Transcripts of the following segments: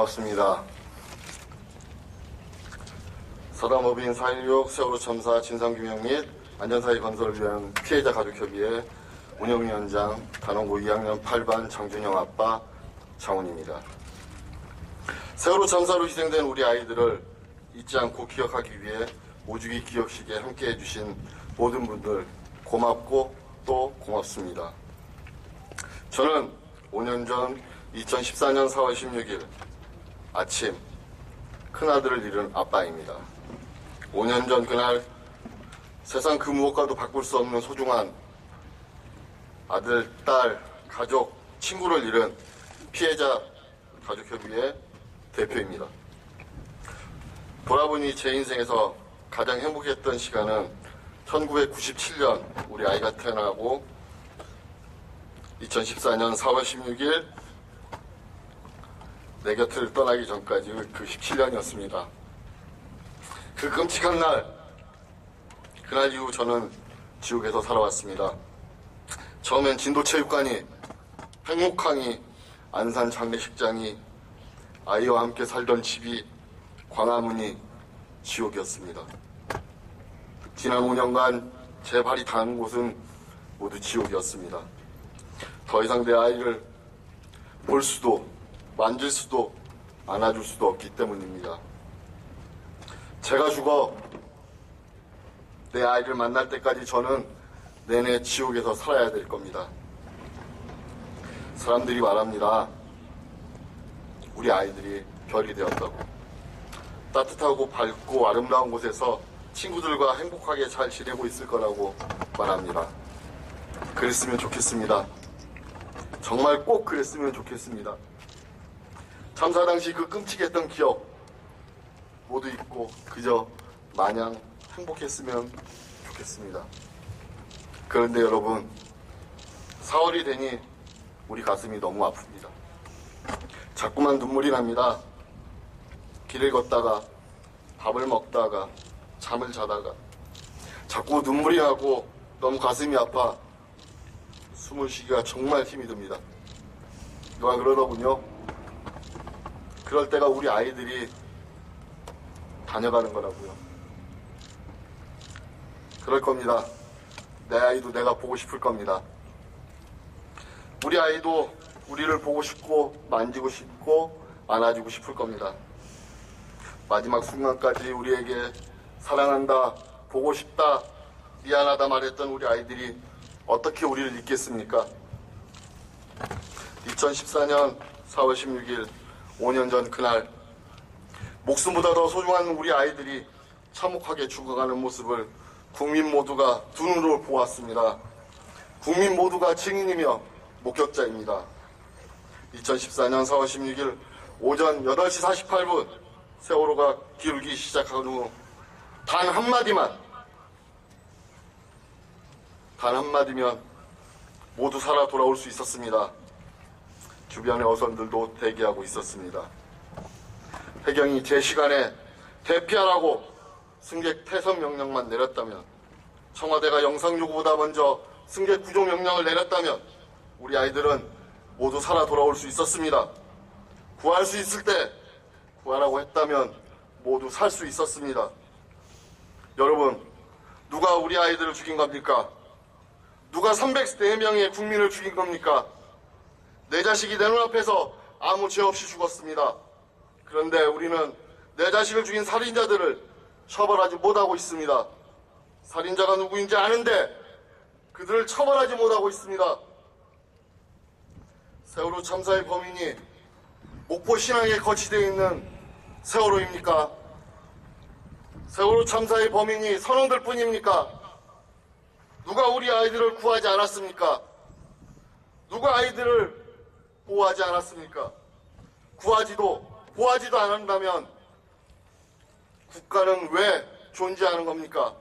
고맙습니다. 서담법인 4.16 세월호 참사 진상규명 및 안전사회 건설을 위한 피해자 가족협의회 운영위원장 단원고 2학년 8반 장준영 아빠 장훈입니다. 세월호 참사로 희생된 우리 아이들을 잊지 않고 기억하기 위해 오주기 기억식에 함께해 주신 모든 분들 고맙고 또 고맙습니다. 저는 5년 전 2014년 4월 16일 아침 큰아들을 잃은 아빠입니다. 5년 전 그날 세상 그 무엇과도 바꿀 수 없는 소중한 아들, 딸, 가족, 친구를 잃은 피해자 가족협의회 대표입니다. 돌아보니 제 인생에서 가장 행복했던 시간은 1997년 우리 아이가 태어나고 2014년 4월 16일 내 곁을 떠나기 전까지 그 17년이었습니다. 그 끔찍한 날, 그날 이후 저는 지옥에서 살아왔습니다. 처음엔 진도체육관이, 행복항이, 안산 장례식장이, 아이와 함께 살던 집이, 광화문이 지옥이었습니다. 지난 5년간 제 발이 닿은 곳은 모두 지옥이었습니다. 더 이상 내 아이를 볼 수도 만질 수도 안아줄 수도 없기 때문입니다. 제가 죽어 내 아이를 만날 때까지 저는 내내 지옥에서 살아야 될 겁니다. 사람들이 말합니다. 우리 아이들이 별이 되었다고. 따뜻하고 밝고 아름다운 곳에서 친구들과 행복하게 잘 지내고 있을 거라고 말합니다. 그랬으면 좋겠습니다. 정말 꼭 그랬으면 좋겠습니다. 참사 당시 그 끔찍했던 기억 모두 잊고 그저 마냥 행복했으면 좋겠습니다. 그런데 여러분, 4월이 되니 우리 가슴이 너무 아픕니다. 자꾸만 눈물이 납니다. 길을 걷다가 밥을 먹다가 잠을 자다가 자꾸 눈물이 나고 너무 가슴이 아파 숨을 쉬기가 정말 힘이 듭니다. 누가 그러더군요. 그럴 때가 우리 아이들이 다녀가는 거라고요. 그럴 겁니다. 내 아이도 내가 보고 싶을 겁니다. 우리 아이도 우리를 보고 싶고 만지고 싶고 안아주고 싶을 겁니다. 마지막 순간까지 우리에게 사랑한다, 보고 싶다, 미안하다 말했던 우리 아이들이 어떻게 우리를 잊겠습니까? 2014년 4월 16일 5년 전 그날 목숨보다 더 소중한 우리 아이들이 참혹하게 죽어가는 모습을 국민 모두가 두 눈으로 보았습니다. 국민 모두가 증인이며 목격자입니다. 2014년 4월 16일 오전 8시 48분 세월호가 기울기 시작한 후 단 한마디만 단 한마디면 모두 살아 돌아올 수 있었습니다. 주변의 어선들도 대기하고 있었습니다. 해경이 제 시간에 대피하라고 승객 퇴선 명령만 내렸다면 청와대가 영상 요구보다 먼저 승객 구조 명령을 내렸다면 우리 아이들은 모두 살아 돌아올 수 있었습니다. 구할 수 있을 때 구하라고 했다면 모두 살 수 있었습니다. 여러분, 누가 우리 아이들을 죽인 겁니까? 누가 304명의 국민을 죽인 겁니까? 내 자식이 내 눈앞에서 아무 죄 없이 죽었습니다. 그런데 우리는 내 자식을 죽인 살인자들을 처벌하지 못하고 있습니다. 살인자가 누구인지 아는데 그들을 처벌하지 못하고 있습니다. 세월호 참사의 범인이 목포 신항에 거치되어 있는 세월호입니까? 세월호 참사의 범인이 선원들 뿐입니까? 누가 우리 아이들을 구하지 않았습니까? 누가 아이들을 보호하지 않았습니까? 구하지도 보호하지도 않는다면 국가는 왜 존재하는 겁니까?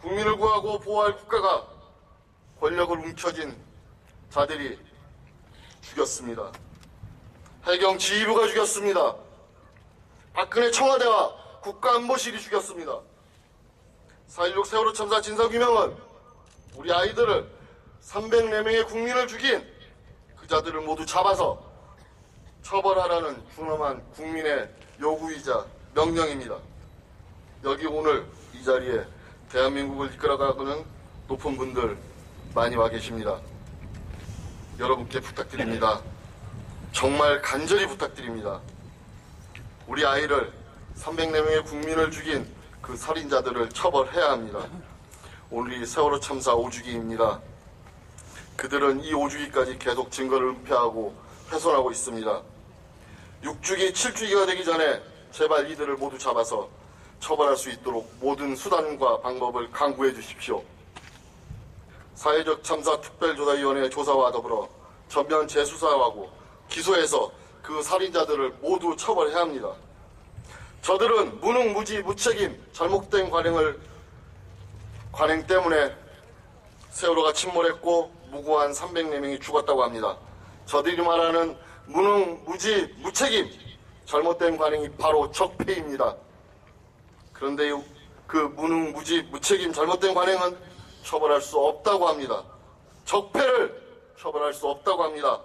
국민을 구하고 보호할 국가가 권력을 움켜쥔 자들이 죽였습니다. 해경 지휘부가 죽였습니다. 박근혜 청와대와 국가안보실이 죽였습니다. 4.16 세월호 참사 진상규명은 우리 아이들을 304명의 국민을 죽인 그 자들을 모두 잡아서 처벌하라는 준엄한 국민의 요구이자 명령입니다. 여기 오늘 이 자리에 대한민국을 이끌어가고는 높은 분들 많이 와 계십니다. 여러분께 부탁드립니다. 정말 간절히 부탁드립니다. 우리 아이를 304명의 국민을 죽인 그 살인자들을 처벌해야 합니다. 오늘이 세월호 참사 5주기입니다. 그들은 이 5주기까지 계속 증거를 은폐하고 훼손하고 있습니다. 6주기, 7주기가 되기 전에 제발 이들을 모두 잡아서 처벌할 수 있도록 모든 수단과 방법을 강구해 주십시오. 사회적 참사 특별조사위원회 조사와 더불어 전면 재수사하고 기소해서 그 살인자들을 모두 처벌해야 합니다. 저들은 무능 무지 무책임 잘못된 관행을 관행 때문에 세월호가 침몰했고 무고한 304명이 죽었다고 합니다. 저들이 말하는 무능, 무지, 무책임 잘못된 관행이 바로 적폐입니다. 그런데 이- 그 무능, 무지, 무책임 잘못된 관행은 처벌할 수 없다고 합니다. 적폐를 처벌할 수 없다고 합니다.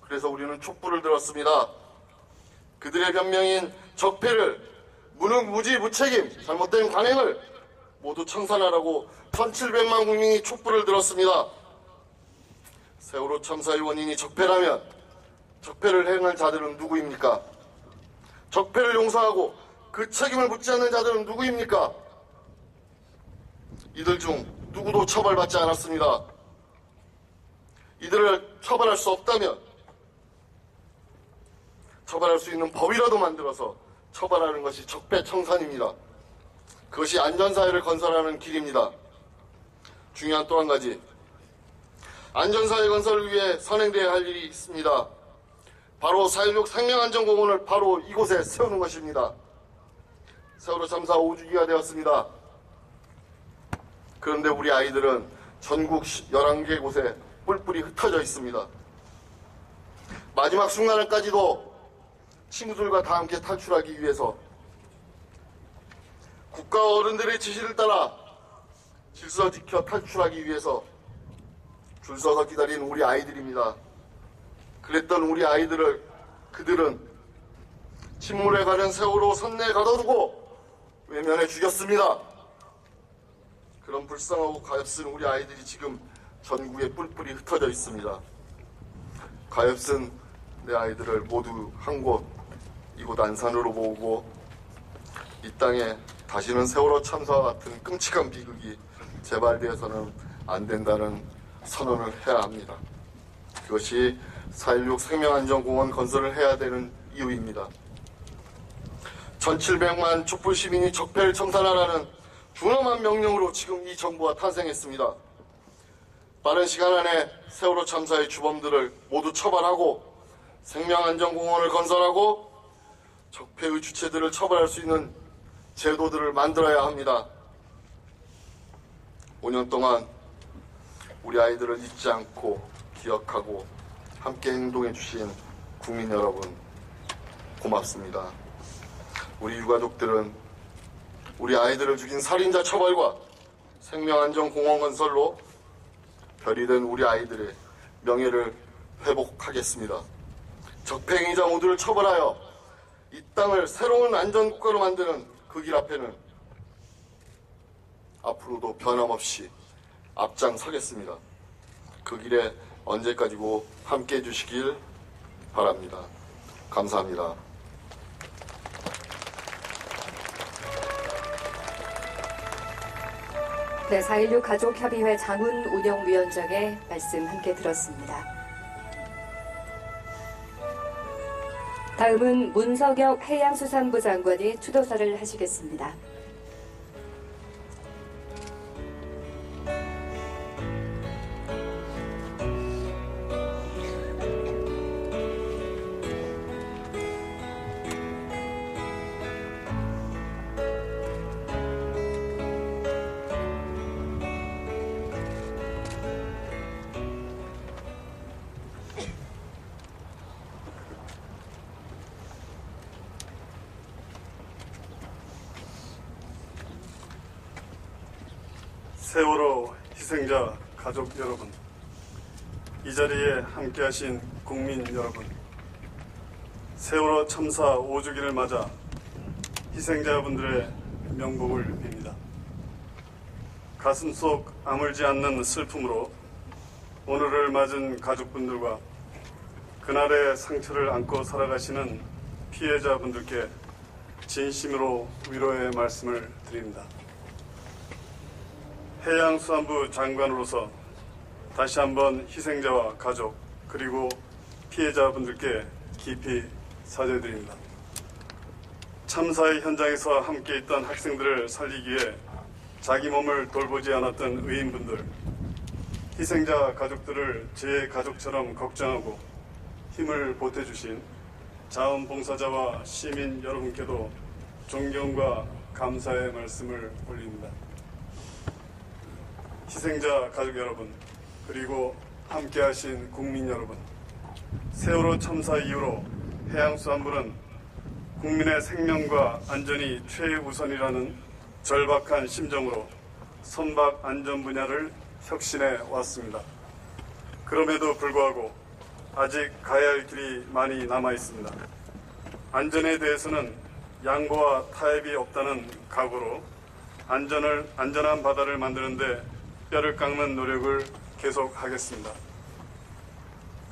그래서 우리는 촛불을 들었습니다. 그들의 변명인 적폐를 무능, 무지, 무책임 잘못된 관행을 모두 청산하라고 1700만 국민이 촛불을 들었습니다. 세월호 참사의 원인이 적폐라면 적폐를 행한 자들은 누구입니까? 적폐를 용서하고 그 책임을 묻지 않는 자들은 누구입니까? 이들 중 누구도 처벌받지 않았습니다. 이들을 처벌할 수 없다면 처벌할 수 있는 법이라도 만들어서 처벌하는 것이 적폐청산입니다. 그것이 안전사회를 건설하는 길입니다. 중요한 또 한 가지. 안전사회 건설을 위해 선행되어야 할 일이 있습니다. 바로 4.16 생명안전공원을 바로 이곳에 세우는 것입니다. 세월호 참사 5주기가 되었습니다. 그런데 우리 아이들은 전국 11개 곳에 뿔뿔이 흩어져 있습니다. 마지막 순간까지도 친구들과 다 함께 탈출하기 위해서 국가 어른들의 지시를 따라 질서 지켜 탈출하기 위해서 줄 서서 기다리는 우리 아이들입니다. 그랬던 우리 아이들을 그들은 침몰에 가는 세월호 선내에 가둬두고 외면해 죽였습니다. 그런 불쌍하고 가엾은 우리 아이들이 지금 전국에 뿔뿔이 흩어져 있습니다. 가엾은 내 아이들을 모두 한 곳 이곳 안산으로 모으고 이 땅에 다시는 세월호 참사와 같은 끔찍한 비극이 재발되어서는 안 된다는 선언을 해야 합니다. 그것이 4.16 생명안전공원 건설을 해야 되는 이유입니다. 1700만 촛불 시민이 적폐를 청산하라는 준엄한 명령으로 지금 이 정부가 탄생했습니다. 빠른 시간 안에 세월호 참사의 주범들을 모두 처벌하고 생명안전공원을 건설하고 적폐의 주체들을 처벌할 수 있는 제도들을 만들어야 합니다. 5년 동안 우리 아이들을 잊지 않고 기억하고 함께 행동해 주신 국민 여러분 고맙습니다. 우리 유가족들은 우리 아이들을 죽인 살인자 처벌과 생명안전공원 건설로 별이 된 우리 아이들의 명예를 회복하겠습니다. 적폐행위자 모두를 처벌하여 이 땅을 새로운 안전국가로 만드는 그 길 앞에는 앞으로도 변함없이 앞장서겠습니다. 그 길에 언제까지고 함께 해주시길 바랍니다. 감사합니다. 네, 4.16 가족협의회 장훈 운영위원장의 말씀 함께 들었습니다. 다음은 문석혁 해양수산부 장관이 추도사를 하시겠습니다. 세월호 희생자 가족 여러분, 이 자리에 함께하신 국민 여러분, 세월호 참사 5주기를 맞아 희생자분들의 명복을 빕니다. 가슴 속 아물지 않는 슬픔으로 오늘을 맞은 가족분들과 그날의 상처를 안고 살아가시는 피해자분들께 진심으로 위로의 말씀을 드립니다. 해양수산부 장관으로서 다시 한번 희생자와 가족 그리고 피해자분들께 깊이 사죄드립니다. 참사의 현장에서 함께 있던 학생들을 살리기 위해 자기 몸을 돌보지 않았던 의인분들, 희생자 가족들을 제 가족처럼 걱정하고 힘을 보태주신 자원봉사자와 시민 여러분께도 존경과 감사의 말씀을 올립니다. 희생자 가족 여러분, 그리고 함께하신 국민 여러분, 세월호 참사 이후로 해양수산부는 국민의 생명과 안전이 최우선이라는 절박한 심정으로 선박 안전 분야를 혁신해 왔습니다. 그럼에도 불구하고 아직 가야 할 길이 많이 남아 있습니다. 안전에 대해서는 양보와 타협이 없다는 각오로 안전을 안전한 바다를 만드는데 뼈를 깎는 노력을 계속하겠습니다.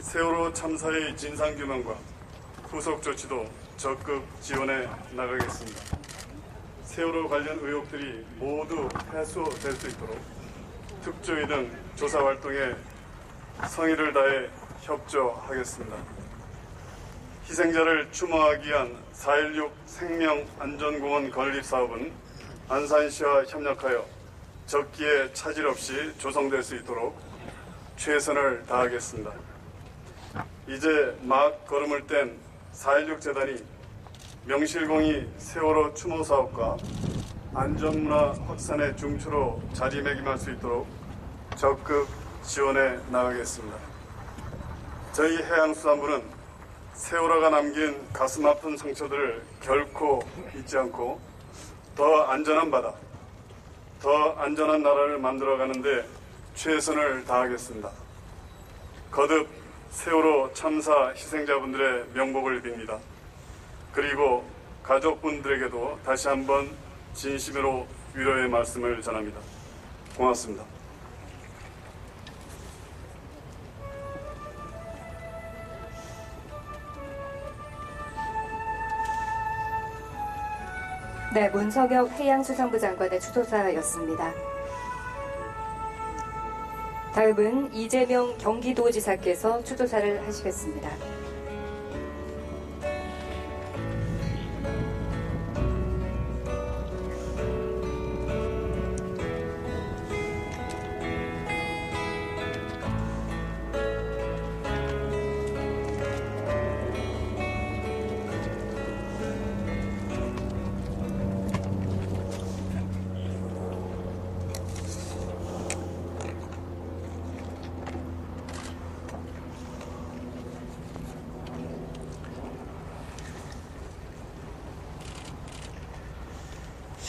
세월호 참사의 진상규명과 후속 조치도 적극 지원해 나가겠습니다. 세월호 관련 의혹들이 모두 해소될 수 있도록 특조위 등 조사 활동에 성의를 다해 협조하겠습니다. 희생자를 추모하기 위한 4.16 생명안전공원 건립 사업은 안산시와 협력하여 적기에 차질 없이 조성될 수 있도록 최선을 다하겠습니다. 이제 막 걸음을 뗀 4.16 재단이 명실공히 세월호 추모 사업과 안전문화 확산의 중추로 자리매김할 수 있도록 적극 지원해 나가겠습니다. 저희 해양수산부는 세월호가 남긴 가슴 아픈 상처들을 결코 잊지 않고 더 안전한 바다, 더 안전한 나라를 만들어가는데 최선을 다하겠습니다. 거듭 세월호 참사 희생자분들의 명복을 빕니다. 그리고 가족분들에게도 다시 한번 진심으로 위로의 말씀을 전합니다. 고맙습니다. 네, 문석엽 해양수산부 장관의 추도사였습니다. 다음은 이재명 경기도지사께서 추도사를 하시겠습니다.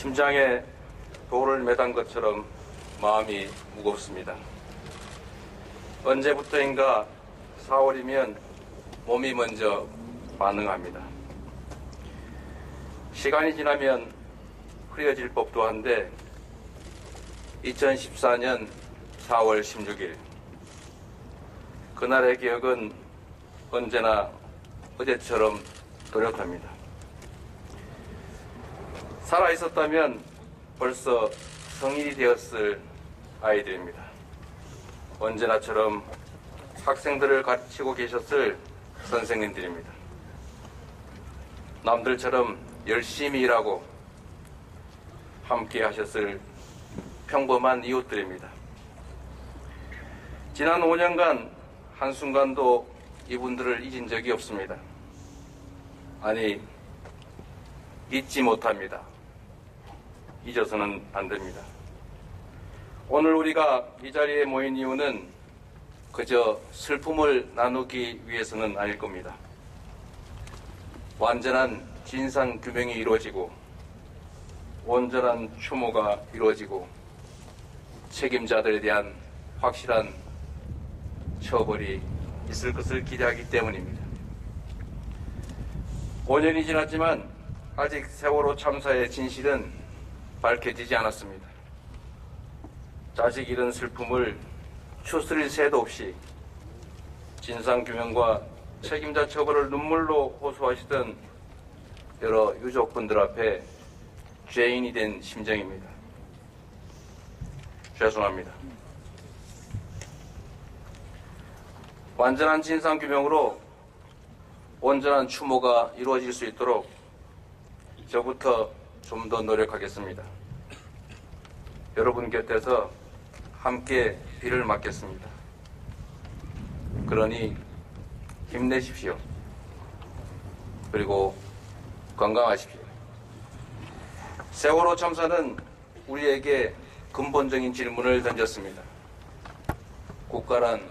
심장에 돌을 매단 것처럼 마음이 무겁습니다. 언제부터인가 4월이면 몸이 먼저 반응합니다. 시간이 지나면 흐려질 법도 한데 2014년 4월 16일 그날의 기억은 언제나 어제처럼 또렷합니다. 살아 있었다면 벌써 성인이 되었을 아이들입니다. 언제나처럼 학생들을 가르치고 계셨을 선생님들입니다. 남들처럼 열심히 일하고 함께 하셨을 평범한 이웃들입니다. 지난 5년간 한순간도 이분들을 잊은 적이 없습니다. 아니, 잊지 못합니다. 잊어서는 안 됩니다. 오늘 우리가 이 자리에 모인 이유는 그저 슬픔을 나누기 위해서는 아닐 겁니다. 완전한 진상 규명이 이루어지고 온전한 추모가 이루어지고 책임자들에 대한 확실한 처벌이 있을 것을 기대하기 때문입니다. 5년이 지났지만 아직 세월호 참사의 진실은 밝혀지지 않았습니다. 자식 잃은 슬픔을 추스릴 새도 없이 진상규명과 책임자 처벌을 눈물로 호소하시던 여러 유족분들 앞에 죄인이 된 심정입니다. 죄송합니다. 완전한 진상규명으로 온전한 추모가 이루어질 수 있도록 저부터 좀 더 노력하겠습니다. 여러분 곁에서 함께 비를 맞겠습니다. 그러니 힘내십시오. 그리고 건강하십시오. 세월호 참사는 우리에게 근본적인 질문을 던졌습니다. 국가란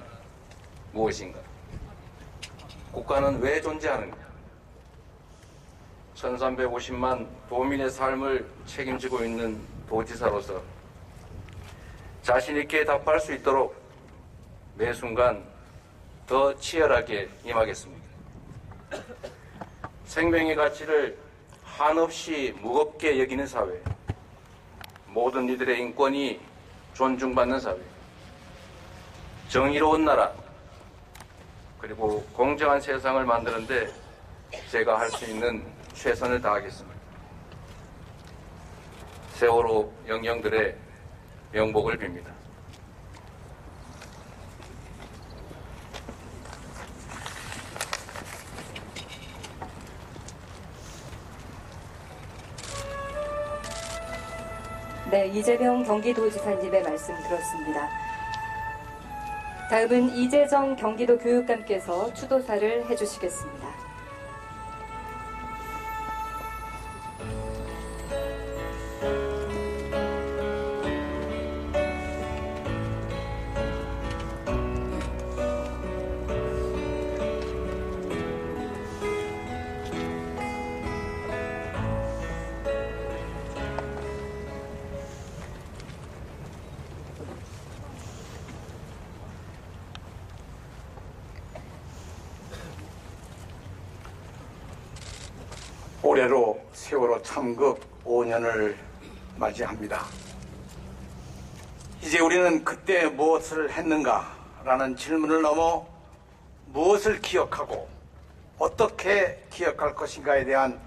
무엇인가? 국가는 왜 존재하는가? 1350만 도민의 삶을 책임지고 있는 도지사로서 자신 있게 답할 수 있도록 매 순간 더 치열하게 임하겠습니다. 생명의 가치를 한없이 무겁게 여기는 사회, 모든 이들의 인권이 존중받는 사회, 정의로운 나라, 그리고 공정한 세상을 만드는데 제가 할 수 있는 최선을 다하겠습니다. 세월호 영령들의 명복을 빕니다. 네, 이재명 경기도지사님의 말씀 들었습니다. 다음은 이재정 경기도 교육감께서 추도사를 해주시겠습니다. 올해로 세월호 참극 5년을 맞이합니다. 이제 우리는 그때 무엇을 했는가라는 질문을 넘어 무엇을 기억하고 어떻게 기억할 것인가에 대한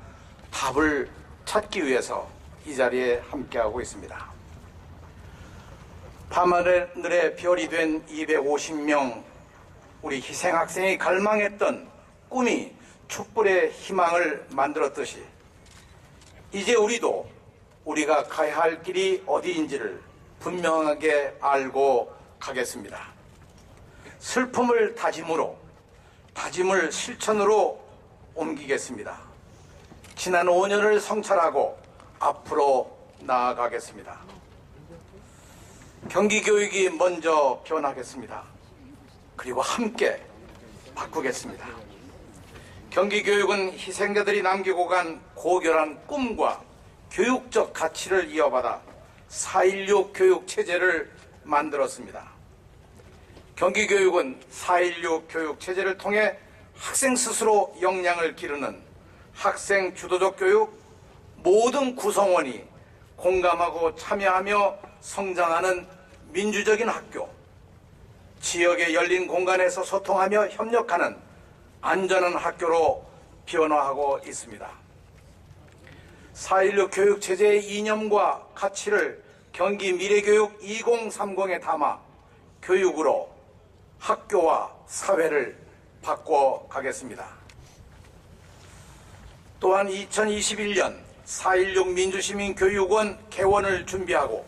답을 찾기 위해서 이 자리에 함께하고 있습니다. 밤하늘의 별이 된 250명 우리 희생학생이 갈망했던 꿈이 촛불의 희망을 만들었듯이 이제 우리도 우리가 가야 할 길이 어디인지를 분명하게 알고 가겠습니다. 슬픔을 다짐으로 다짐을 실천으로 옮기겠습니다. 지난 5년을 성찰하고 앞으로 나아가겠습니다. 경기교육이 먼저 변하겠습니다. 그리고 함께 바꾸겠습니다. 경기교육은 희생자들이 남기고 간 고결한 꿈과 교육적 가치를 이어받아 4.16 교육 체제를 만들었습니다. 경기교육은 4.16 교육 체제를 통해 학생 스스로 역량을 기르는 학생 주도적 교육 모든 구성원이 공감하고 참여하며 성장하는 민주적인 학교, 지역의 열린 공간에서 소통하며 협력하는 안전한 학교로 변화하고 있습니다. 4.16 교육체제의 이념과 가치를 경기 미래교육 2030에 담아 교육으로 학교와 사회를 바꿔 가겠습니다. 또한 2021년 4.16 민주시민교육원 개원을 준비하고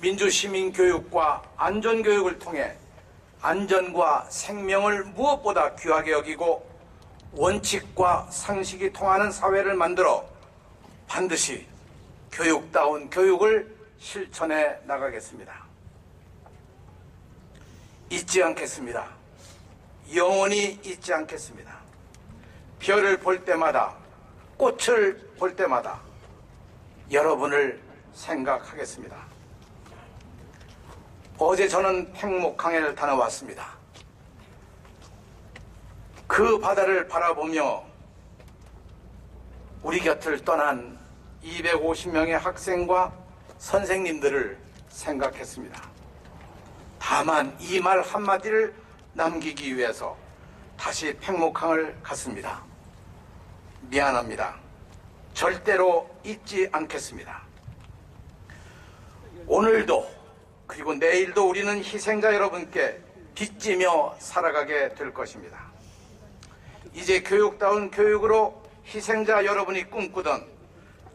민주시민교육과 안전교육을 통해 안전과 생명을 무엇보다 귀하게 여기고 원칙과 상식이 통하는 사회를 만들어 반드시 교육다운 교육을 실천해 나가겠습니다. 잊지 않겠습니다. 영원히 잊지 않겠습니다. 별을 볼 때마다 꽃을 볼 때마다 여러분을 생각하겠습니다. 어제 저는 팽목항해를 다녀왔습니다. 그 바다를 바라보며 우리 곁을 떠난 250명의 학생과 선생님들을 생각했습니다. 다만 이 말 한마디를 남기기 위해서 다시 팽목항을 갔습니다. 미안합니다. 절대로 잊지 않겠습니다. 오늘도 그리고 내일도 우리는 희생자 여러분께 빚지며 살아가게 될 것입니다. 이제 교육다운 교육으로 희생자 여러분이 꿈꾸던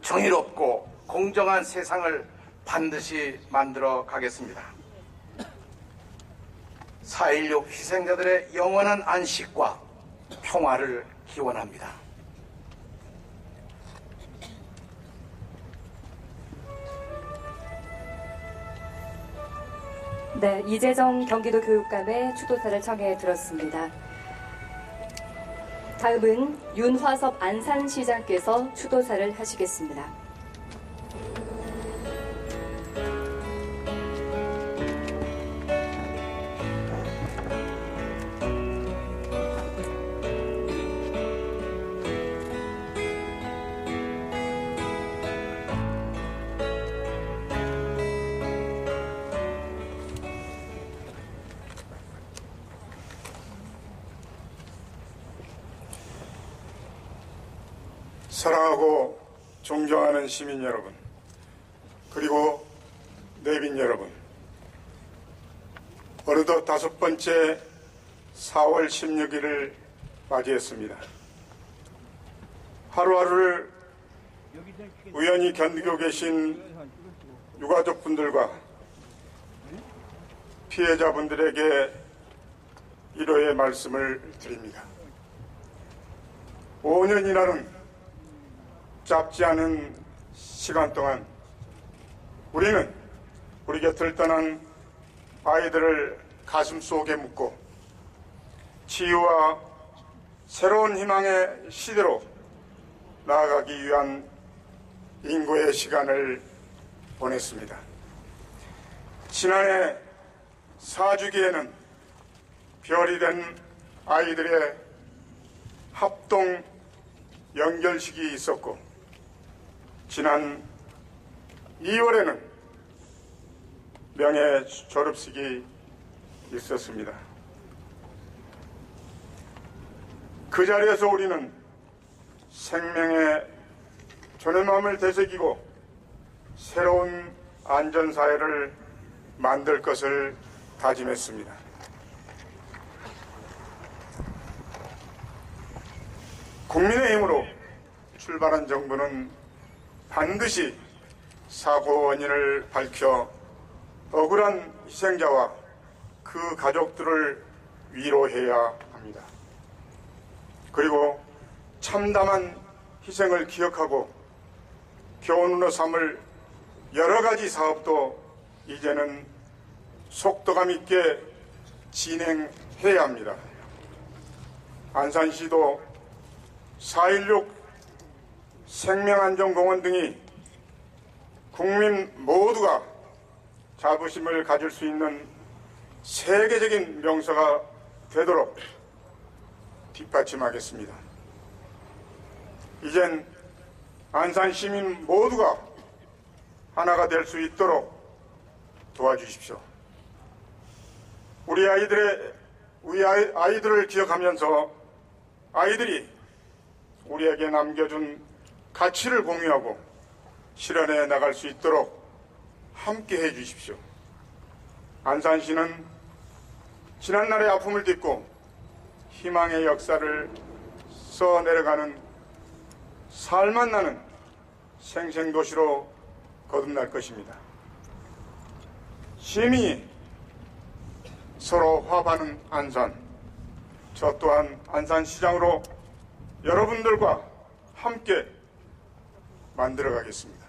정의롭고 공정한 세상을 반드시 만들어 가겠습니다. 4.16 희생자들의 영원한 안식과 평화를 기원합니다. 네, 이재정 경기도 교육감의 추도사를 청해 들었습니다. 다음은 윤화섭 안산시장께서 추도사를 하시겠습니다. 존경하는 시민 여러분, 그리고 내빈 여러분, 어느덧 다섯 번째 4월 16일을 맞이했습니다. 하루하루를 우연히 견디고 계신 유가족분들과 피해자분들에게 위로의 말씀을 드립니다. 5년이라는 짧지 않은 시간 동안 우리는 우리 곁을 떠난 아이들을 가슴 속에 묻고 치유와 새로운 희망의 시대로 나아가기 위한 인고의 시간을 보냈습니다. 지난해 사주기에는 별이 된 아이들의 합동 연결식이 있었고 지난 2월에는 명예 졸업식이 있었습니다. 그 자리에서 우리는 생명의 존엄함을 되새기고 새로운 안전사회를 만들 것을 다짐했습니다. 국민의 힘으로 출발한 정부는 반드시 사고 원인을 밝혀 억울한 희생자와 그 가족들을 위로해야 합니다. 그리고 참담한 희생을 기억하고 교훈으로 삼을 여러 가지 사업도 이제는 속도감 있게 진행해야 합니다. 안산시도 4.16 생명안전공원 등이 국민 모두가 자부심을 가질 수 있는 세계적인 명소가 되도록 뒷받침하겠습니다. 이젠 안산 시민 모두가 하나가 될 수 있도록 도와주십시오. 우리 아이들의 우리 아이, 아이들을 기억하면서 아이들이 우리에게 남겨준 가치를 공유하고 실현해 나갈 수 있도록 함께 해 주십시오. 안산시는 지난날의 아픔을 딛고 희망의 역사를 써 내려가는 살만 나는 생생도시로 거듭날 것입니다. 시민이 서로 화합하는 안산, 저 또한 안산시장으로 여러분들과 함께 만들어 가겠습니다.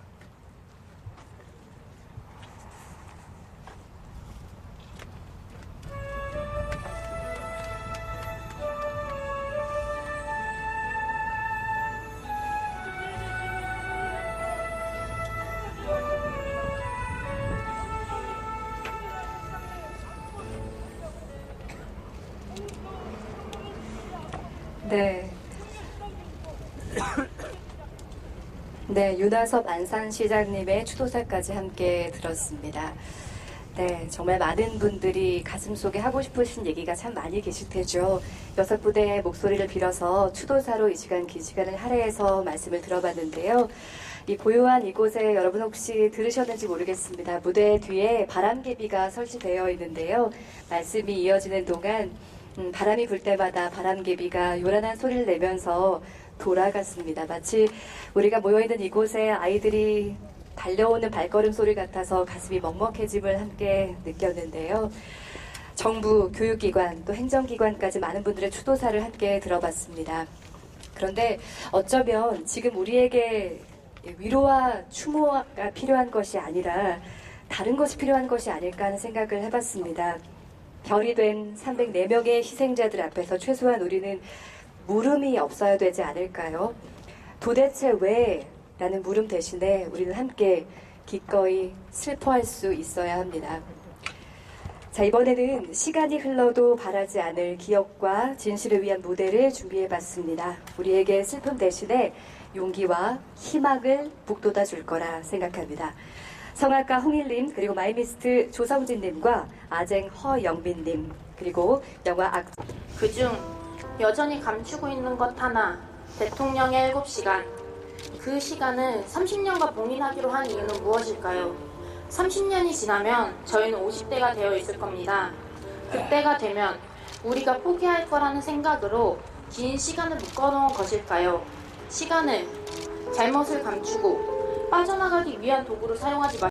네, 윤하섭 안산시장님의 추도사까지 함께 들었습니다. 네, 정말 많은 분들이 가슴속에 하고 싶으신 얘기가 참 많이 계실 테죠. 여섯 분의 목소리를 빌어서 추도사로 이 시간 긴 시간을 할애해서 말씀을 들어봤는데요. 이 고요한 이곳에 여러분 혹시 들으셨는지 모르겠습니다. 무대 뒤에 바람개비가 설치되어 있는데요. 말씀이 이어지는 동안 음, 바람이 불 때마다 바람개비가 요란한 소리를 내면서 돌아갔습니다. 마치 우리가 모여있는 이곳에 아이들이 달려오는 발걸음 소리 같아서 가슴이 먹먹해짐을 함께 느꼈는데요. 정부, 교육기관, 또 행정기관까지 많은 분들의 추도사를 함께 들어봤습니다. 그런데 어쩌면 지금 우리에게 위로와 추모가 필요한 것이 아니라 다른 것이 필요한 것이 아닐까 하는 생각을 해봤습니다. 별이 된 304명의 희생자들 앞에서 최소한 우리는 물음이 없어야 되지 않을까요? 도대체 왜? 라는 물음 대신에 우리는 함께 기꺼이 슬퍼할 수 있어야 합니다. 자, 이번에는 시간이 흘러도 바라지 않을 기억과 진실을 위한 무대를 준비해 봤습니다. 우리에게 슬픔 대신에 용기와 희망을 북돋아 줄 거라 생각합니다. 성악가 홍일님, 그리고 마이미스트 조성진님과 아쟁 허영민님, 그리고 영화 악 그중 여전히 감추고 있는 것 하나, 대통령의 7시간. 그 시간을 30년간 봉인하기로 한 이유는 무엇일까요? 30년이 지나면 저희는 50대가 되어 있을 겁니다. 그때가 되면 우리가 포기할 거라는 생각으로 긴 시간을 묶어놓은 것일까요? 시간을 잘못을 감추고 빠져나가기 위한 도구로 사용하지 마.